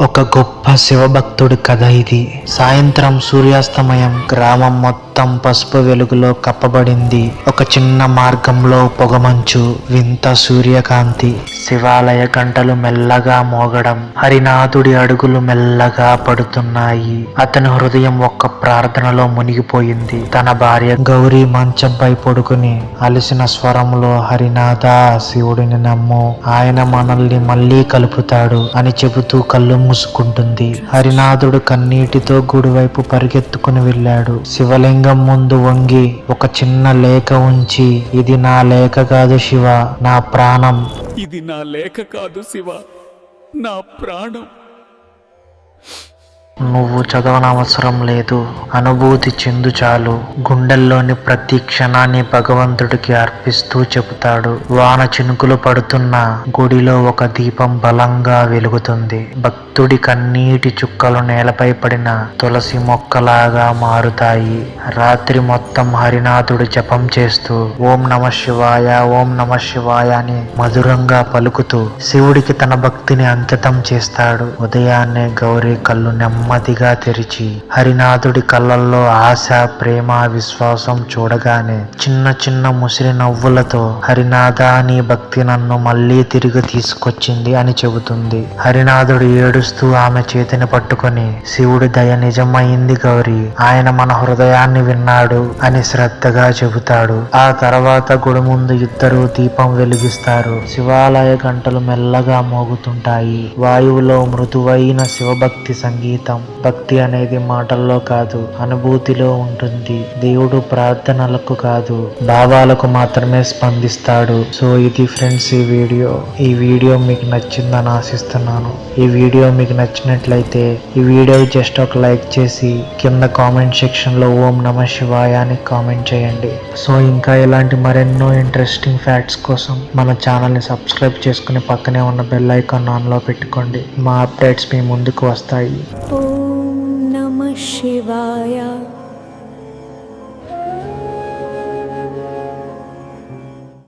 ఒక గొప్ప శివభక్తుడి కథ ఇది. సాయంత్రం సూర్యాస్తమయం గ్రామం మొత్తం పసుపు వెలుగులో కప్పబడింది. ఒక చిన్న మార్గంలో పొగమంచు వింత సూర్యకాంతి. శివాలయ గంటలు మెల్లగా మోగడం హరినాథుడి అడుగులు మెల్లగా పడుతున్నాయి. అతని హృదయం ఒక్క ప్రార్థనలో మునిగిపోయింది. తన భార్య గౌరీ మంచంపై పడుకుని అలసిన స్వరంలో హరినాథ శివుడిని నమ్ము. ఆయన మనల్ని మళ్ళీ కలుపుతాడు అని చెబుతూ కళ్ళు మూసుకుంటుంది. హరినాథుడు కన్నీటితో గుడివైపు పరిగెత్తుకుని వెళ్ళాడు. శివలింగం ముందు వంగి ఒక చిన్న లేఖ ఉంచి ఇది నా లేఖ కాదు శివ నా ప్రాణం. ఇది నా లేఖ కాదు శివ నా ప్రాణం. నువ్వు చదవనవసరం లేదు. అనుభూతి చెందు చాలు. గుండెల్లోని ప్రతి క్షణాన్ని భగవంతుడికి అర్పిస్తూ చెబుతాడు. వాన చినుకులు పడుతున్న గుడిలో ఒక దీపం బలంగా వెలుగుతుంది. భక్తుడి కన్నీటి చుక్కలు నేలపై పడిన తులసి మొక్కలాగా మారుతాయి. రాత్రి మొత్తం హరినాథుడు జపం చేస్తూ ఓం నమ శివాయ ఓం నమ శివాయ అని మధురంగా పలుకుతూ శివుడికి తన భక్తిని అంకితం చేస్తాడు. ఉదయాన్నే గౌరీ కళ్ళు నెమ్మ నెమ్మదిగా తెరిచి హరినాథుడి కళ్ళల్లో ఆశ ప్రేమ విశ్వాసం చూడగానే చిన్న చిన్న ముసిరి నవ్వులతో హరినాథ నీ భక్తి నన్ను మళ్ళీ తిరిగి తీసుకొచ్చింది అని చెబుతుంది. హరినాథుడు ఏడుస్తూ ఆమె చేతిని పట్టుకొని శివుడి దయ నిజమైంది గౌరీ ఆయన మన హృదయాన్ని విన్నాడు అని శ్రద్ధగా చెబుతాడు. ఆ తర్వాత గుడి ముందు ఇద్దరు దీపం వెలిగిస్తారు. శివాలయ గంటలు మెల్లగా మోగుతుంటాయి. వాయువులో మృదువైన శివభక్తి సంగీతం అర్థం భక్తి అనేది మాటల్లో కాదు అనుభూతిలో ఉంటుంది. దేవుడు ప్రార్థనలకు కాదు భావాలకు మాత్రమే స్పందిస్తాడు. సో ఇది ఫ్రెండ్స్ ఈ వీడియో. ఈ వీడియో మీకు నచ్చిందని ఆశిస్తున్నాను. ఈ వీడియో మీకు నచ్చినట్లయితే ఈ వీడియో జస్ట్ ఒక లైక్ చేసి కింద కామెంట్ సెక్షన్లో ఓం నమ శివాయ అని కామెంట్ చేయండి. సో ఇంకా ఇలాంటి మరెన్నో ఇంట్రెస్టింగ్ ఫ్యాక్ట్స్ కోసం మన ఛానల్ని సబ్స్క్రైబ్ చేసుకుని పక్కనే ఉన్న బెల్ ఐకాన్ ఆన్లో పెట్టుకోండి. మా అప్డేట్స్ మీ ముందుకు వస్తాయి. शिवाय